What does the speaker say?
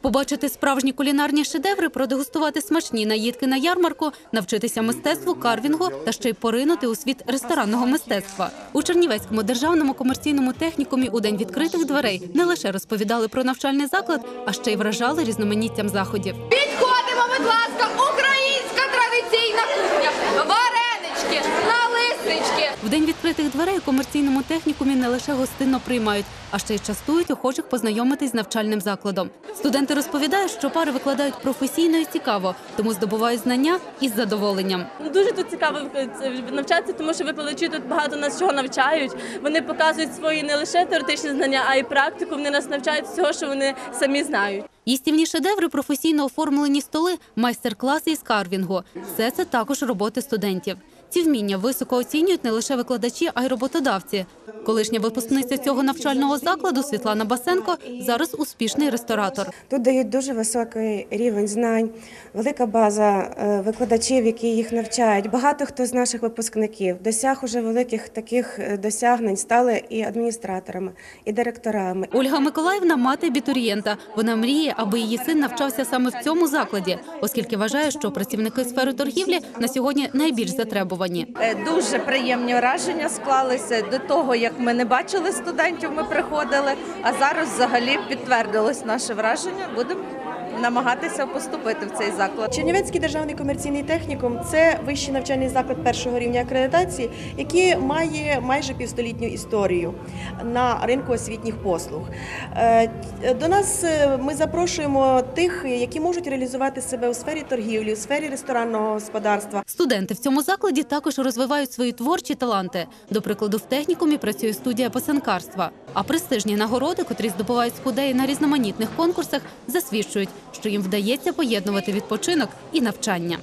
Побачити справжні кулінарні шедеври, продегустувати смачні наїдки на ярмарку, навчитися мистецтву карвінгу та ще й поринути у світ ресторанного мистецтва. У Чернівецькому державному комерційному технікумі у день відкритих дверей не лише розповідали про навчальний заклад, а ще й вражали різноманіттям заходів. Підходимо, будь ласка, українська відкритих дверей у комерційному технікумі не лише гостинно приймають, а ще й частують охочих познайомитись з навчальним закладом. Студенти розповідають, що пари викладають професійно і цікаво, тому здобувають знання із задоволенням. Дуже тут цікаво е, навчатися, тому що викладачі тут багато нас чого навчають. Вони показують свої не лише теоретичні знання, а й практику. Вони нас навчають всього, що вони самі знають. Їстівні шедеври, професійно оформлені столи, майстер-класи із карвінгу. Все це також роботи студентів. Ці вміння високо оцінюють не лише викладачі, а й роботодавці. Колишня випускниця цього навчального закладу Світлана Басенко зараз успішний ресторатор. Тут дають дуже високий рівень знань, велика база е, викладачів, які їх навчають. Багато хто з наших випускників досяг уже великих таких е, досягнень, стали і адміністраторами, і директорами. Ольга Миколаївна мати абітурієнта. Вона мріє, аби її син навчався саме в цьому закладі, оскільки вважає, що працівники сфери торгівлі на сьогодні найбільш затребувані. Е, Дуже приємні враження склалися до того, як ми не бачили студентів, ми приходили. А зараз взагалі підтвердилось наше враження. Будемо намагатися поступити в цей заклад. Чернівецький державний комерційний технікум це вищий навчальний заклад першого рівня акредитації, який має майже півстолітню історію на ринку освітніх послуг. Е, До нас е, ми запрошуємо тих, які можуть реалізувати себе у сфері торгівлі, у сфері ресторанного господарства. Студенти в цьому закладі також розвивають свої творчі таланти. До прикладу, в технікумі працює студія писанкарства. А престижні нагороди, котрі здобувають спудеї на різноманітних конкурсах, засвідчують, що їм вдається поєднувати відпочинок і навчання.